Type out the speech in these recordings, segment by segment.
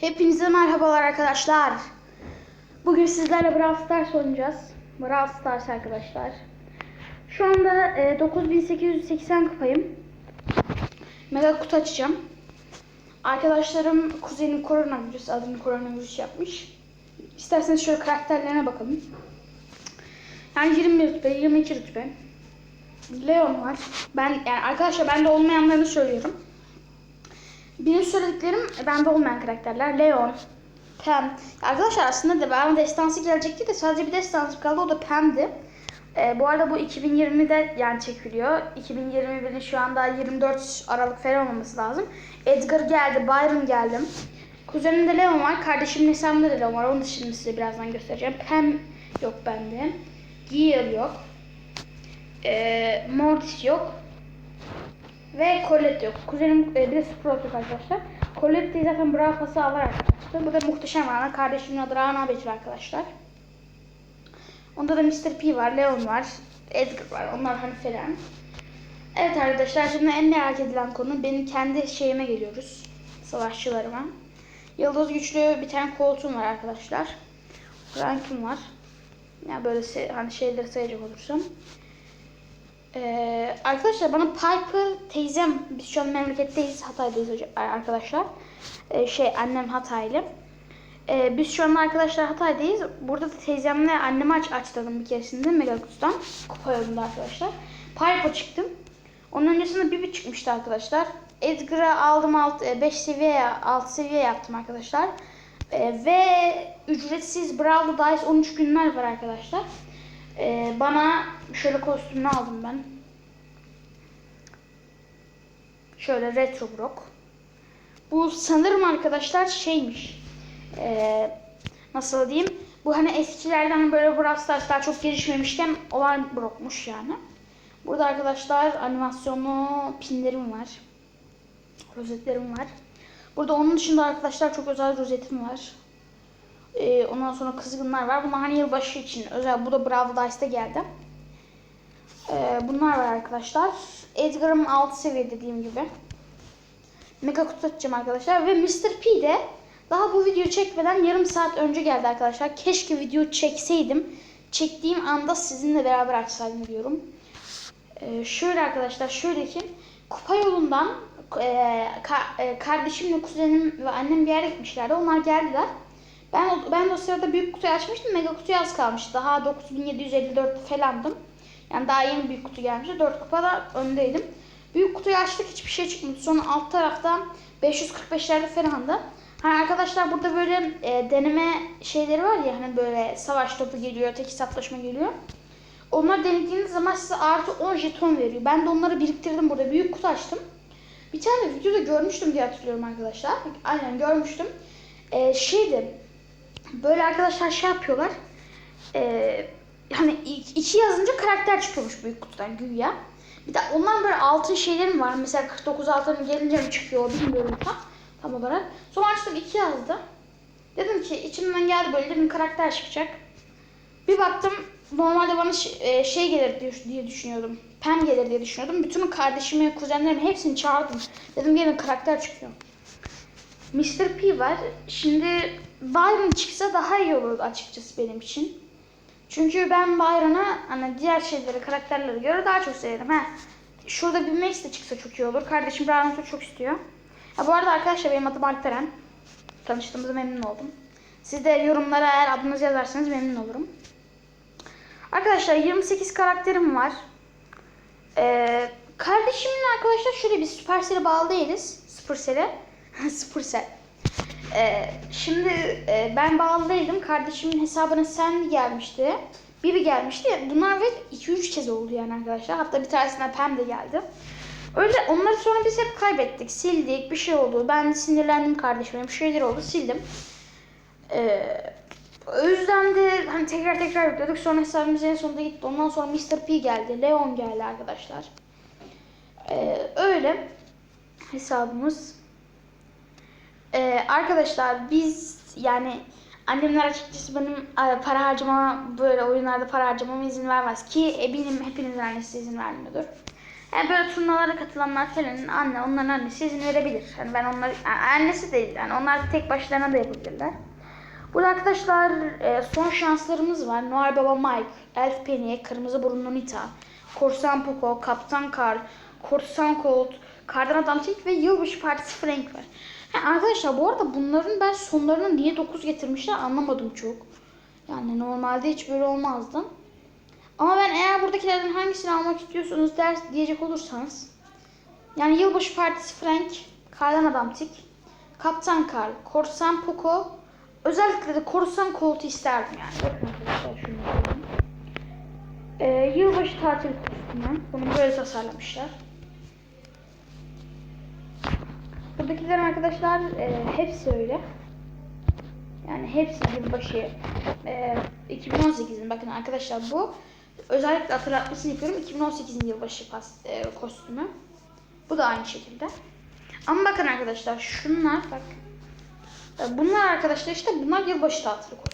Hepinize merhabalar arkadaşlar. Bugün sizlerle Brawl Stars oynayacağız. Brawl Stars arkadaşlar. Şu anda e, 9880 kupayım. Mega kutu açacağım. Arkadaşlarım kuzenim koronavirüs adını koronavirüs yapmış. İsterseniz şöyle karakterlerine bakalım. Yani 20 rütbe, 22 rütbe. Leon var. Ben yani arkadaşlar bende olmayanlarını söylüyorum. Benim söylediklerim bende olmayan karakterler. Leon, Pam. Arkadaşlar aslında da ben destansı gelecekti de sadece bir destansı kaldı o da Pam'di. Ee, bu arada bu 2020'de yani çekiliyor. 2021'in şu anda 24 Aralık falan olması lazım. Edgar geldi, Byron geldi. Kuzenimde Leon var, kardeşimin hesabında da Leon var. Onu da şimdi size birazdan göstereceğim. Pam yok bende. Gale yok. Ee, Mortis yok. Ve Colette yok. Kuzenim e, bir de Sprout yok arkadaşlar. Colette'yi zaten Brawl Pass'ı alır arkadaşlar. Bu da muhteşem Rana. Kardeşimin adı Rana Betül arkadaşlar. Onda da Mr. P var, Leon var, Edgar var. Onlar hani falan. Evet arkadaşlar şimdi en merak edilen konu benim kendi şeyime geliyoruz. Savaşçılarıma. Yıldız güçlü bir tane koltuğum var arkadaşlar. Rankım var. Yani böyle hani şeyleri sayacak olursam. Ee, arkadaşlar bana Piper teyzem, biz şu an memleketteyiz, Hatay'dayız arkadaşlar. Ee, şey annem Hataylı. Ee, biz şu an arkadaşlar Hatay'dayız. Burada da teyzemle anneme aç açtırdım bir keresinde Megakuts'tan. Kupa yolunda arkadaşlar. Piper çıktım. Onun öncesinde bir çıkmıştı arkadaşlar. Edgar'ı aldım 5 seviye 6 seviye yaptım arkadaşlar. Ee, ve ücretsiz Brawl Dice 13 günler var arkadaşlar. Ee, bana şöyle kostümünü aldım ben. Şöyle retro Brock. Bu sanırım arkadaşlar şeymiş. Ee, nasıl diyeyim? Bu hani eskilerden böyle Brawl daha çok gelişmemişken olan Brock'muş yani. Burada arkadaşlar animasyonlu pinlerim var. Rozetlerim var. Burada onun dışında arkadaşlar çok özel rozetim var. Ee, ondan sonra kızgınlar var. Bunlar hani yılbaşı için özel. Bu da Bravo Dice'da geldi. Ee, bunlar var arkadaşlar. Edgar'ım 6 seviye dediğim gibi. Mega kutu açacağım arkadaşlar. Ve Mr. P de daha bu videoyu çekmeden yarım saat önce geldi arkadaşlar. Keşke video çekseydim. Çektiğim anda sizinle beraber açsaydım diyorum. Ee, şöyle arkadaşlar şöyle ki kupa yolundan e, ka- e, kardeşimle kuzenim ve annem bir yere gitmişlerdi. Onlar geldiler. Ben ben o sırada büyük kutuyu açmıştım. Mega kutuya az kalmıştı. Daha 9754 falandım. Yani daha yeni büyük kutu gelmişti. 4 kupada öndeydim. Büyük kutuyu açtık hiçbir şey çıkmadı. Sonra alt tarafta 545'lerde falandı. Hani arkadaşlar burada böyle e, deneme şeyleri var ya hani böyle savaş topu geliyor, tek hesaplaşma geliyor. Onlar denediğiniz zaman size artı 10 jeton veriyor. Ben de onları biriktirdim burada. Büyük kutu açtım. Bir tane videoda görmüştüm diye hatırlıyorum arkadaşlar. Aynen görmüştüm. Ee, şeydi. Böyle arkadaşlar şey yapıyorlar. Ee, hani iki yazınca karakter çıkıyormuş büyük kutudan güya. Bir de onların böyle altın şeyleri mi var? Mesela 49 altın gelince mi çıkıyor bilmiyorum tam, tam olarak. Sonra açtım iki yazdı. Dedim ki içimden geldi böyle dedim karakter çıkacak. Bir baktım normalde bana ş- e, şey gelir diye, düşünüyordum. Pem gelir diye düşünüyordum. Bütün kuzenlerimi, kuzenlerimi hepsini çağırdım. Dedim gelin karakter çıkıyor. Mr. P var. Şimdi Byron çıksa daha iyi olurdu açıkçası benim için. Çünkü ben Byron'a hani diğer şeyleri, karakterlere göre daha çok severim. Ha. Şurada bir Max de çıksa çok iyi olur. Kardeşim Byron'u çok istiyor. Ha, bu arada arkadaşlar benim adım Alperen. Tanıştığımıza memnun oldum. Siz de yorumlara eğer adınızı yazarsanız memnun olurum. Arkadaşlar 28 karakterim var. Ee, kardeşimle arkadaşlar şöyle bir Supercell'e bağlı değiliz. Supercell'e. Supercell. Ee, şimdi e, ben bağlı değildim. Kardeşimin hesabına sen gelmişti. Biri gelmişti. Bunlar ve 2-3 kez oldu yani arkadaşlar. Hatta bir tanesine Pam de geldi. Öyle onları sonra biz hep kaybettik. Sildik. Bir şey oldu. Ben sinirlendim kardeşime. Bir şeyler oldu. Sildim. Ee, o yüzden de hani tekrar tekrar yükledik. Sonra hesabımız en sonunda gitti. Ondan sonra Mr. P geldi. Leon geldi arkadaşlar. Ee, öyle hesabımız. Ee, arkadaşlar biz yani annemler açıkçası benim e, para harcama böyle oyunlarda para harcamama izin vermez ki eminim hepinizin annesi izin vermiyordur. Yani böyle turnuvalara katılanlar falan anne onların annesi izin verebilir. Hani ben onlar yani annesi değil yani onlar tek başlarına da yapabilirler. Burada arkadaşlar e, son şanslarımız var. Noel Baba Mike, Elf Penny, Kırmızı Burunlu Nita, Korsan Poco, Kaptan Karl, Korsan Colt, Kardan Adam Tink ve Yılbaşı Partisi Frank var. Ha, arkadaşlar bu arada bunların ben sonlarına niye 9 getirmişler anlamadım çok. Yani normalde hiç böyle olmazdı. Ama ben eğer buradakilerden hangisini almak istiyorsanız ders diyecek olursanız yani Yılbaşı Partisi Frank, Kardan Adam Tik, Kaptan Karl, Korsan Poco, özellikle de Korsan Colt'u isterdim yani. Bakın arkadaşlar şunu. Ee, yılbaşı tatil kostümü. Bunu böyle tasarlamışlar. Buradakiler arkadaşlar e, hepsi öyle. Yani hepsi yılbaşı e, 2018'in bakın arkadaşlar bu özellikle hatırlatmasını yapıyorum 2018'in yılbaşı pas, e, kostümü. Bu da aynı şekilde. Ama bakın arkadaşlar şunlar bak. Bunlar arkadaşlar işte bunlar yılbaşı tatili.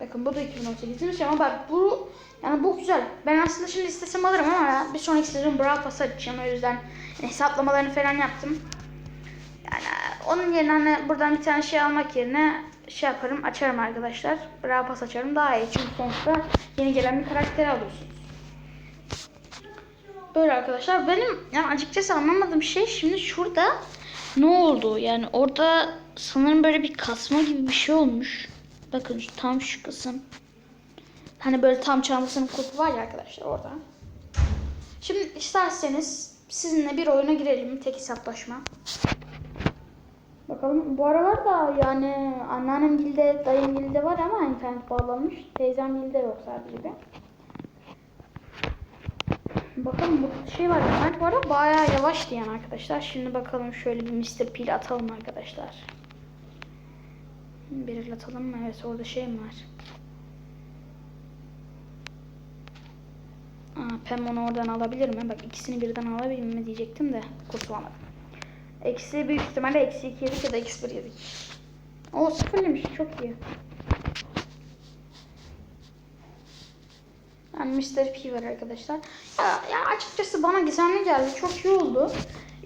Bakın bu da 2018'in ama bak bu yani bu güzel. Ben aslında şimdi istesem alırım ama bir sonraki sezon Brawl Pass açacağım. O yüzden yani hesaplamalarını falan yaptım. Yani onun yerine hani buradan bir tane şey almak yerine şey yaparım açarım arkadaşlar. Brawl Pass açarım daha iyi. Çünkü sonuçta yeni gelen bir karakteri alıyorsunuz. Böyle arkadaşlar. Benim yani açıkçası anlamadığım şey şimdi şurada ne oldu? Yani orada sanırım böyle bir kasma gibi bir şey olmuş. Bakın tam şu kısım. Hani böyle tam çalmasının kulpu var ya arkadaşlar orada. Şimdi isterseniz sizinle bir oyuna girelim. Tek hesaplaşma. Bakalım bu aralar da yani anneannem gilde, dayım gilde var ama internet bağlanmış. Teyzem gilde yok sadece bir. Bakalım bu şey var. İnternet bu arada bayağı yavaş diyen arkadaşlar. Şimdi bakalım şöyle bir Mr. Pil atalım arkadaşlar. Bir el atalım mı? Evet orada şey mi var? Aa, Pem onu oradan alabilir mi? Bak ikisini birden alabilir mi diyecektim de kurtulamadım. Eksi büyük ihtimalle eksi 2 yedik ya da eksi 1 yedik. O sıfırlıymış çok iyi. Yani Mr. P var arkadaşlar. Ya, ya açıkçası bana gizemli geldi. Çok iyi oldu.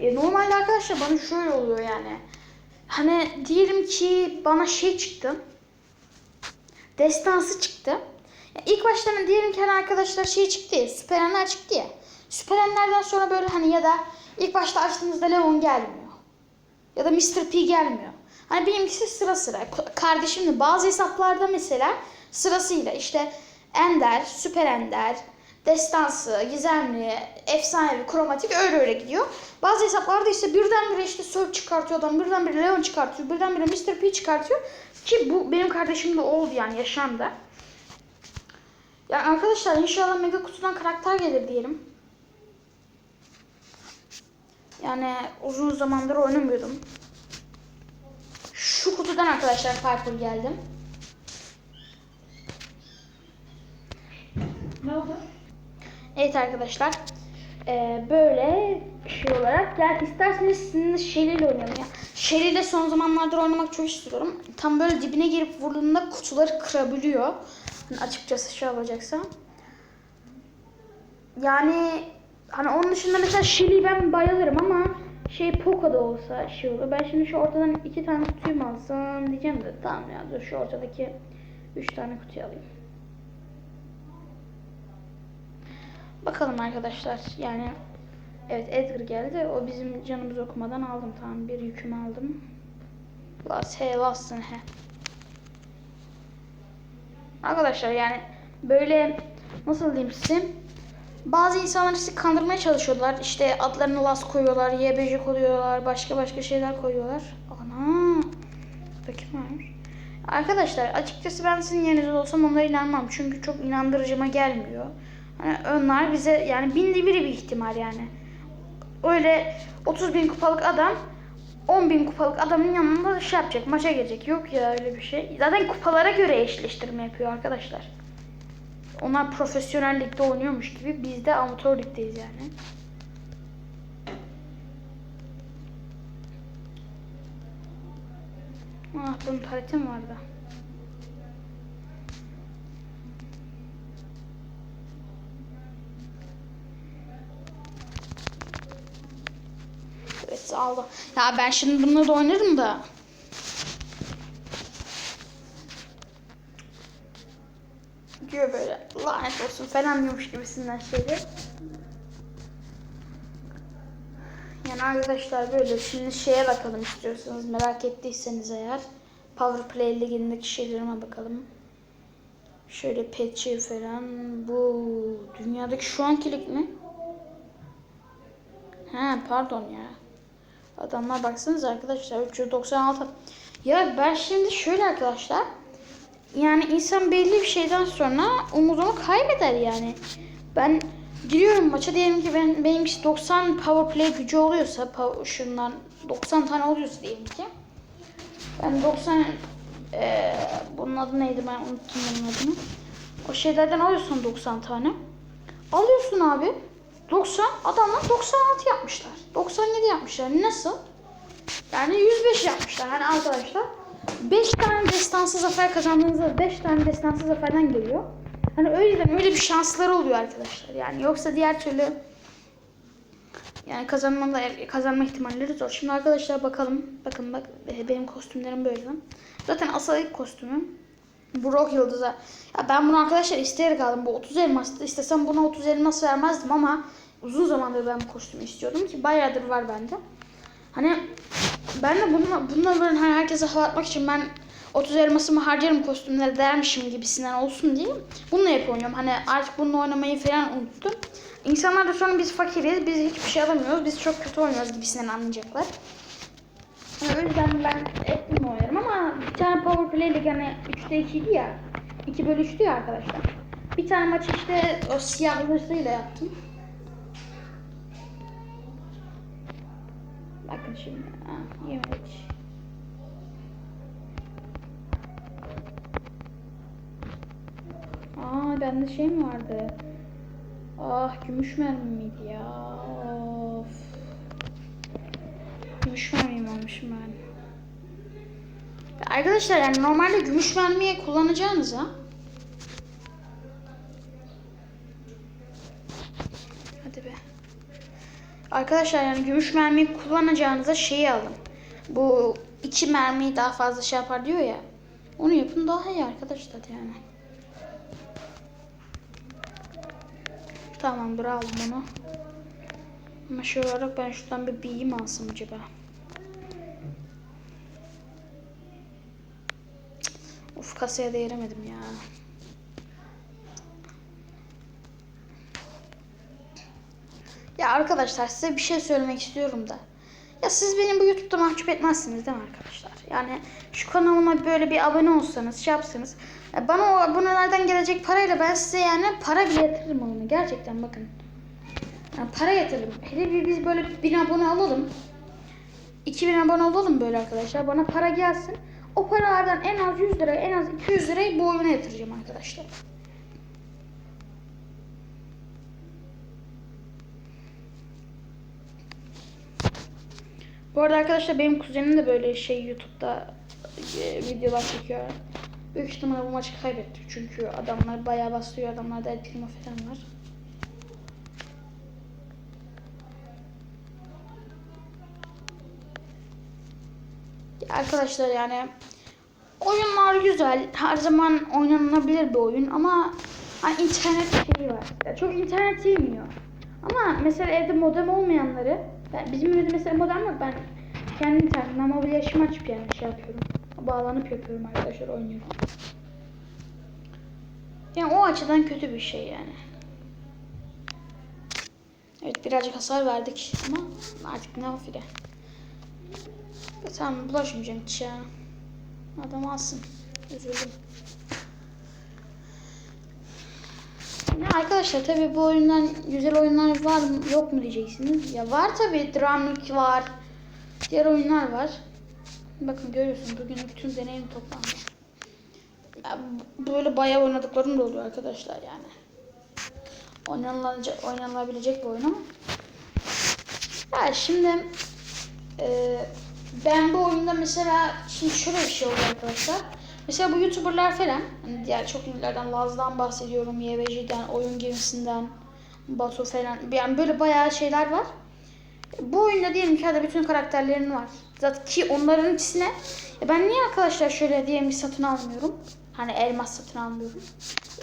E, normalde arkadaşlar bana şöyle oluyor yani. Hani diyelim ki bana şey çıktı. Destansı çıktı. Ya ilk başta hani diyelim ki hani arkadaşlar şey çıktı ya. Süperenler çıktı ya. Süperenlerden sonra böyle hani ya da ilk başta açtığınızda Leon gelmiyor. Ya da Mr. P gelmiyor. Hani benimkisi sıra sıra. K- Kardeşim de bazı hesaplarda mesela sırasıyla işte Ender, Süper Ender, Destansı, Gizemli, Efsanevi, Kromatik öyle öyle gidiyor. Bazı hesaplarda ise birdenbire işte Surge çıkartıyor adam, birdenbire Leon çıkartıyor, birdenbire Mr. P çıkartıyor. Ki bu benim kardeşimde oldu yani yaşamda. Yani arkadaşlar inşallah mega kutudan karakter gelir diyelim. Yani uzun zamandır oynamıyordum. Şu kutudan arkadaşlar Piper geldim. Ne oldu? Evet arkadaşlar. Ee, böyle şey olarak gel isterseniz sizinle Shelly ile oynayalım ya. Shelly ile son zamanlarda oynamak çok istiyorum. Tam böyle dibine girip vurduğunda kutuları kırabiliyor. Hani açıkçası şey olacaksa. Yani hani onun dışında mesela Shelly'yi ben bayılırım ama şey Poco'da olsa şey olur. Ben şimdi şu ortadan iki tane kutuyu alsam diyeceğim de tamam ya dur şu ortadaki üç tane kutuyu alayım. Bakalım arkadaşlar yani evet Edgar geldi o bizim canımızı okumadan aldım tamam bir yükümü aldım. Las he lassın he. Arkadaşlar yani böyle nasıl diyeyim size bazı insanlar sizi kandırmaya çalışıyorlar. İşte adlarını las koyuyorlar, YBC koyuyorlar, başka başka şeyler koyuyorlar. Ana! Bakayım varmış. Arkadaşlar açıkçası ben sizin yerinizde olsam onlara inanmam. Çünkü çok inandırıcıma gelmiyor. Hani onlar bize yani binde biri bir ihtimal yani. Öyle 30 bin kupalık adam 10 bin kupalık adamın yanında şey yapacak maça gelecek. Yok ya öyle bir şey. Zaten kupalara göre eşleştirme yapıyor arkadaşlar. Onlar profesyonel ligde oynuyormuş gibi biz de amatör ligdeyiz yani. Ah bunun paleti mi vardı? Aldı. Ya ben şimdi bununla da oynarım da. Diyor böyle lanet olsun falan diyormuş gibisinden şeyler. Yani arkadaşlar böyle şimdi şeye bakalım istiyorsanız merak ettiyseniz eğer Power Play ligindeki şeylerime bakalım. Şöyle patch'i falan bu dünyadaki şu anki lig mi? He pardon ya. Adamlar baksanız arkadaşlar 396. Ya ben şimdi şöyle arkadaşlar. Yani insan belli bir şeyden sonra umudunu kaybeder yani. Ben giriyorum maça diyelim ki ben benim işte 90 power play gücü oluyorsa pow- şundan 90 tane oluyorsa diyelim ki. Ben 90 eee bunun adı neydi ben unuttum bunun adını. O şeylerden alıyorsun 90 tane. Alıyorsun abi. 90 adamlar 96 yapmışlar. 97 yapmışlar. Nasıl? Yani 105 yapmışlar. Hani arkadaşlar 5 tane destansı zafer kazandığınızda 5 tane destansı zaferden geliyor. Hani öyle öyle bir şansları oluyor arkadaşlar. Yani yoksa diğer türlü yani kazanma kazanma ihtimalleri zor. Şimdi arkadaşlar bakalım. Bakın bak benim kostümlerim böyle. Zaten asıl ilk kostümüm bu rock yıldızı. Ya ben bunu arkadaşlar isteyerek aldım. Bu 30 elmas. İstesem buna 30 elmas vermezdim ama uzun zamandır ben bu kostümü istiyordum ki bayağıdır var bende. Hani ben de bununla, bununla böyle hani herkese hava için ben 30 elmasımı harcarım kostümlere dermişim gibisinden olsun diye bununla hep oynuyorum. Hani artık bununla oynamayı falan unuttum. İnsanlar da sonra biz fakiriz, biz hiçbir şey alamıyoruz, biz çok kötü oynuyoruz gibisinden anlayacaklar. Yani o yüzden ben hep bununla oynarım ama bir tane Power Play Lig hani 3'te 2'ydi ya. 2 bölü 3'tü ya arkadaşlar. Bir tane maçı işte o siyah hırsıyla yaptım. Bakın şimdi. Ha, yemedik. Aa bende şey mi vardı? Ah gümüş mermi miydi ya? Of. Gümüş mermiyim almışım ben. Arkadaşlar yani normalde gümüş mermiye kullanacağınıza Hadi be. Arkadaşlar yani gümüş mermiyi kullanacağınıza şeyi alın. Bu iki mermiyi daha fazla şey yapar diyor ya. Onu yapın daha iyi arkadaşlar yani. Tamamdır aldım onu. Ama şey olarak ben şuradan bir biyim alsam acaba. Of kasaya değiremedim ya. Ya arkadaşlar size bir şey söylemek istiyorum da. Ya siz benim bu YouTube'da mahcup etmezsiniz değil mi arkadaşlar? Yani şu kanalıma böyle bir abone olsanız, şey yapsanız. ya Bana o abonelerden gelecek parayla ben size yani para bile yatırırım onu. Gerçekten bakın. Yani para yatırırım. Hele bir biz böyle bin abone alalım. 2000 abone olalım böyle arkadaşlar. Bana para gelsin. O paralardan en az 100 lira, en az 200 lirayı bu oyuna yatıracağım arkadaşlar. Bu arada arkadaşlar benim kuzenim de böyle şey YouTube'da e, videolar çekiyor. Büyük ihtimalle bu maçı kaybettik çünkü adamlar bayağı bastırıyor. Adamlarda el primo falan var. Arkadaşlar yani oyunlar güzel. Her zaman oynanabilir bir oyun ama hani internet şeyi var. Ya çok internet yemiyor. Ama mesela evde modem olmayanları ben, bizim evde mesela modem yok. Ben kendi internetimden mobil yaşımı açıp yani şey yapıyorum. Bağlanıp yapıyorum arkadaşlar oynuyorum. Yani o açıdan kötü bir şey yani. Evet birazcık hasar verdik ama artık ne afile. Tamam bulaşmayacağım hiç. Adam alsın. Üzüldüm. Ya arkadaşlar tabi bu oyundan güzel oyunlar var mı yok mu diyeceksiniz. Ya var tabi Dramnik var. Diğer oyunlar var. Bakın görüyorsunuz bugün bütün deneyim toplandı. Ya, böyle bayağı oynadıklarım da oluyor arkadaşlar yani. Oynanılacak, oynanılabilecek bir oyun ama. Ya şimdi e, ben bu oyunda mesela şimdi şöyle bir şey oluyor arkadaşlar. Mesela bu YouTuber'lar falan, hani diğer çok ünlülerden Laz'dan bahsediyorum, YBC'den, oyun gemisinden, Batu falan. Yani böyle bayağı şeyler var. Bu oyunda diyelim ki hadi bütün karakterlerin var. Zaten ki onların içine e ben niye arkadaşlar şöyle diyelim ki satın almıyorum? Hani elmas satın almıyorum.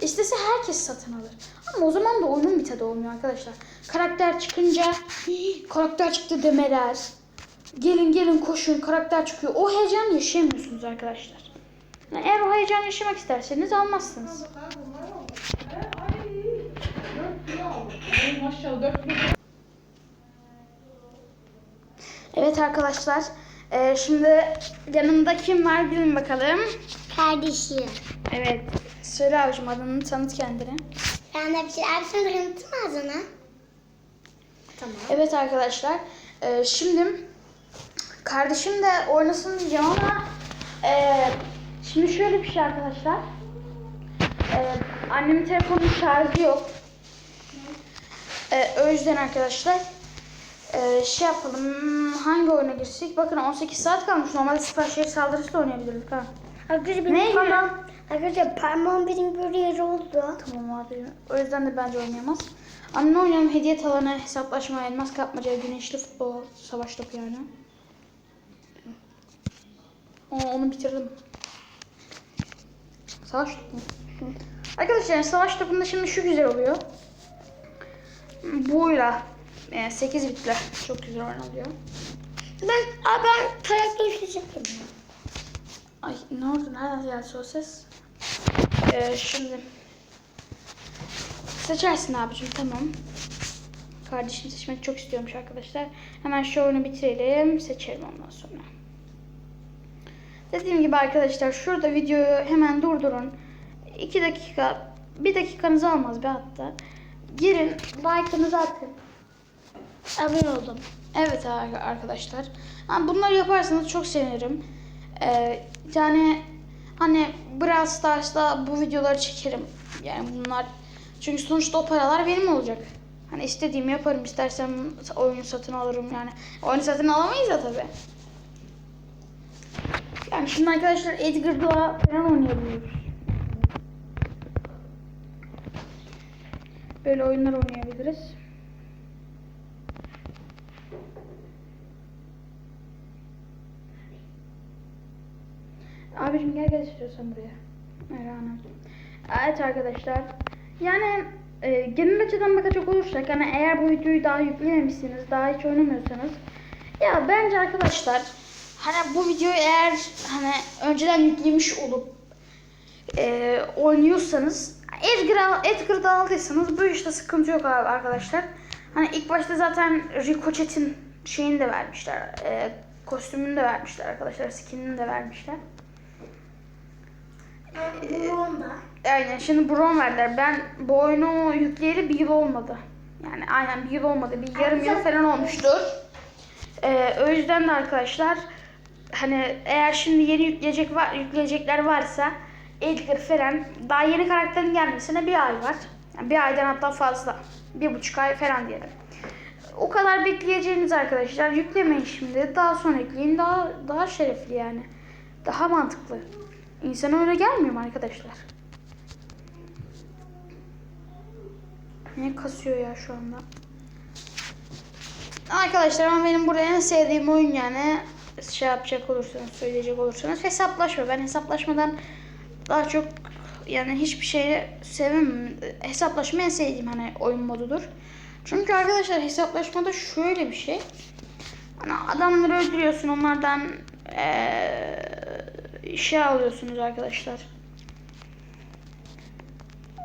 İstese herkes satın alır. Ama o zaman da oyunun bir tadı olmuyor arkadaşlar. Karakter çıkınca "Hii, karakter çıktı demeler. Gelin gelin koşun karakter çıkıyor. O heyecanı yaşayamıyorsunuz arkadaşlar. Yani eğer o heyecanı yaşamak isterseniz almazsınız. Evet arkadaşlar. e, şimdi yanımda kim var bilin bakalım. Kardeşi. Evet. Söyle abicim adını tanıt kendini. Ben de bir şey. Abi sen tanıttın mı ağzına? Tamam. Evet arkadaşlar. e, şimdi kardeşim de oynasın diyeceğim ama e, şimdi şöyle bir şey arkadaşlar. E, annemin telefonunun şarjı yok. E, o yüzden arkadaşlar e, şey yapalım. Hangi oyuna girsek? Bakın 18 saat kalmış. Normalde süper şehir saldırısı da oynayabilirdik ha. Arkadaşlar benim parmağım, arkadaşlar parmağım benim böyle yeri oldu. Tamam abi. O yüzden de bence oynayamaz. Anne oynayalım hediye talanı, hesaplaşma, elmas kapmaca, güneşli futbol, savaş topu yani. O, onu bitirdim. Savaş topu. Arkadaşlar savaş topunda şimdi şu güzel oluyor. Buyla. Yani 8 bitle. Çok güzel oynanıyor. Ben, abi ben karakter seçeceğim. Ay ne oldu? Nereden geldi o ses? Ee, şimdi seçersin abicim tamam. Kardeşim seçmek çok istiyormuş arkadaşlar. Hemen şu oyunu bitirelim. Seçelim ondan sonra. Dediğim gibi arkadaşlar şurada videoyu hemen durdurun. 2 dakika, 1 dakikanızı almaz be hatta. Girin, like'ınızı atın. Abone oldum. Evet ar- arkadaşlar. Ha, bunları yaparsanız çok sevinirim. Ee, yani hani Brawl Stars'ta bu videoları çekerim. Yani bunlar çünkü sonuçta o paralar benim olacak. Hani istediğimi yaparım. istersem oyun satın alırım yani. Oyunu satın alamayız ya tabi. Şimdi arkadaşlar Edgar'da falan oynayabiliyoruz. Böyle oyunlar oynayabiliriz. Abicim gel gel istiyorsan buraya. Merhaba. Evet arkadaşlar. Yani e, genel açıdan bakacak olursak hani eğer bu videoyu daha yüklememişsiniz, daha hiç oynamıyorsanız ya bence arkadaşlar hani bu videoyu eğer hani önceden yüklemiş olup e, oynuyorsanız Edgar, Edgar'da aldıysanız bu işte sıkıntı yok abi arkadaşlar. Hani ilk başta zaten Ricochet'in şeyini de vermişler. E, kostümünü de vermişler arkadaşlar. Skinini de vermişler. Bu onda. Aynen şimdi bron verdiler. Ben bu oyunu yükleyeli bir yıl olmadı. Yani aynen bir yıl olmadı. Bir yarım yıl falan olmuştur. Ee, o yüzden de arkadaşlar hani eğer şimdi yeni yükleyecek var, yükleyecekler varsa Edgar falan daha yeni karakterin gelmesine bir ay var. Yani bir aydan hatta fazla. Bir buçuk ay falan diyelim. O kadar bekleyeceğiniz arkadaşlar yüklemeyin şimdi. Daha sonra yükleyin. Daha daha şerefli yani. Daha mantıklı. İnsana öyle gelmiyor mu arkadaşlar? Ne kasıyor ya şu anda? Arkadaşlar ama benim burada en sevdiğim oyun yani şey yapacak olursanız söyleyecek olursanız hesaplaşma. Ben hesaplaşmadan daha çok yani hiçbir şeyi sevmem. Hesaplaşma en sevdiğim hani oyun modudur. Çünkü arkadaşlar hesaplaşmada şöyle bir şey. Hani adamları öldürüyorsun onlardan eee şey alıyorsunuz arkadaşlar.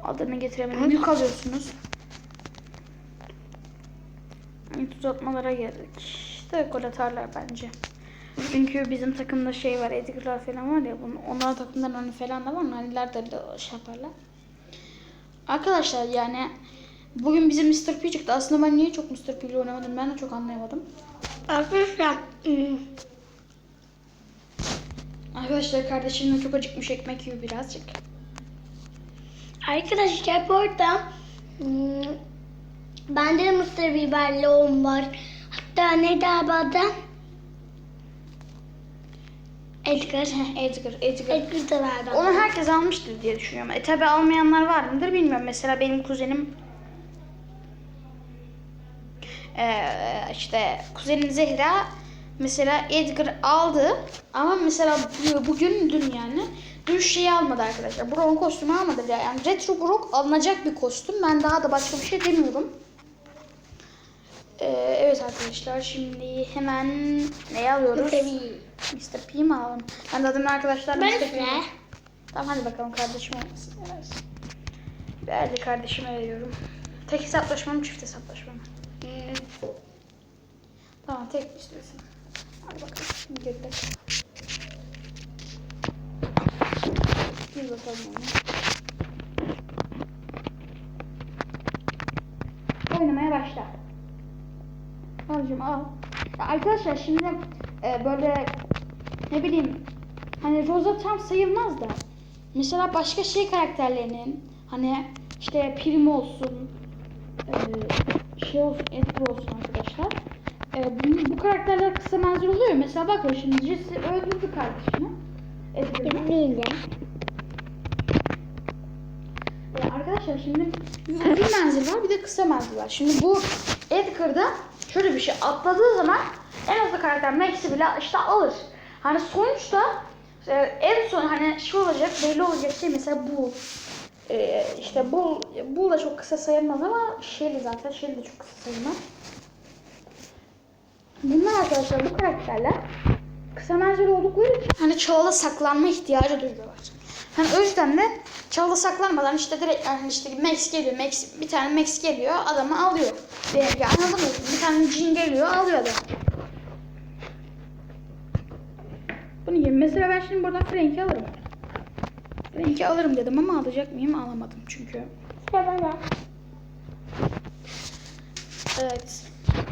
Adını getiremedim. Yük alıyorsunuz. Tuz atmalara geldik. İşte gol atarlar bence. Çünkü bizim takımda şey var, Edgar'lar falan var ya, bunun, onların takımdan hani falan da var, Naniler de şey yaparlar. Arkadaşlar yani bugün bizim Mr. P çıktı. Aslında ben niye çok Mr. P ile oynamadım ben de çok anlayamadım. Arkadaşlar. ım, Arkadaşlar kardeşimle çok acıkmış ekmek yiyor birazcık. Arkadaşlar bu arada ım, bende de mısır biberli un var. Hatta ne daha adı? Edgar. Edgar, Edgar. Edgar da verdi. Onu herkes almıştır diye düşünüyorum. E tabi almayanlar var mıdır bilmiyorum. Mesela benim kuzenim e, işte kuzenim Zehra mesela Edgar aldı ama mesela bu- bugün dün yani dün şeyi almadı arkadaşlar. Brock'un kostümü almadı bile. Yani retro Brock alınacak bir kostüm. Ben daha da başka bir şey demiyorum. Ee, evet arkadaşlar şimdi hemen ne alıyoruz? Mr. P mi alalım? Ben de adımın arkadaşlar Ben Mr. P. de. Tamam hadi bakalım kardeşim olmasın. Değerli kardeşime veriyorum. Tek hesaplaşma mı çift hesaplaşma mı? Tamam tek istiyorsun. Hadi bakalım. Girdi. Gir bakalım onu. Oynamaya başla. Abicim al. Ya arkadaşlar şimdi e, böyle ne bileyim hani Rosa tam sayılmaz da mesela başka şey karakterlerinin hani işte Prim olsun şey olsun Edgar olsun arkadaşlar. Bu, bu karakterler kısa menzil oluyor. Mesela bakın şimdi Jesse öldürdü kardeşini. Edgar'ı. Arkadaşlar şimdi bir uzun menzil var bir de kısa menzil var. Şimdi bu Edgar'da şöyle bir şey atladığı zaman en hızlı karakter Max'i bile işte alır. Hani sonuçta e, en son hani şey olacak belli olacak şey mesela bu. E, işte bu bu da çok kısa sayılmaz ama Shelly zaten Shelly de çok kısa sayılmaz. Bunlar arkadaşlar bu karakterler kısa menzil oldukları için hani çalıda saklanma ihtiyacı duyuyorlar. Hani o yüzden de çalıda saklanmadan işte direkt yani işte Max geliyor, Max bir tane Max geliyor, adamı alıyor. Yani anladın mı? Bir tane Jin geliyor, alıyor adamı. Bunu gibi. Mesela ben şimdi buradan Frank'i alırım. Frank'i alırım dedim ama alacak mıyım? Alamadım çünkü. Evet.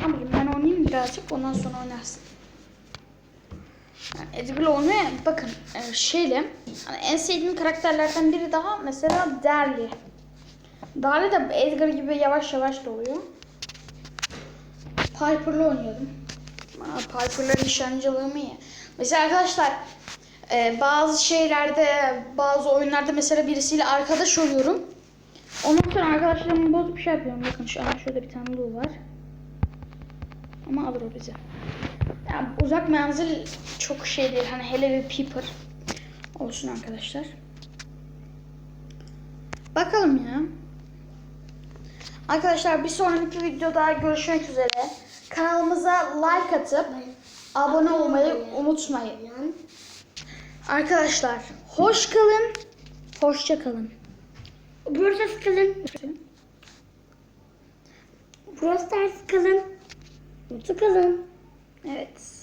Amcım ben oynayayım birazcık ondan sonra oynarsın. Yani Edgar'la oynaya bakın e, şeyle hani en sevdiğim karakterlerden biri daha mesela Derli. Derli de Edgar gibi yavaş yavaş da oluyor. Piper'la oynuyordum. Piper'la nişancılığımı iyi. Mesela arkadaşlar e, bazı şeylerde bazı oyunlarda mesela birisiyle arkadaş oluyorum. Ondan sonra arkadaşlarımı bozup bir şey yapıyorum. Bakın şu an şurada bir tane Lu var. Ama alır o bizi. Yani uzak menzil çok şey değil. Hani hele bir Peeper olsun arkadaşlar. Bakalım ya. Arkadaşlar bir sonraki videoda görüşmek üzere. Kanalımıza like atıp abone olmayı unutmayın. Arkadaşlar hoş kalın. Hoşça kalın. Burası kalın. Burası ters kalın. Mutlu kalın. Evet.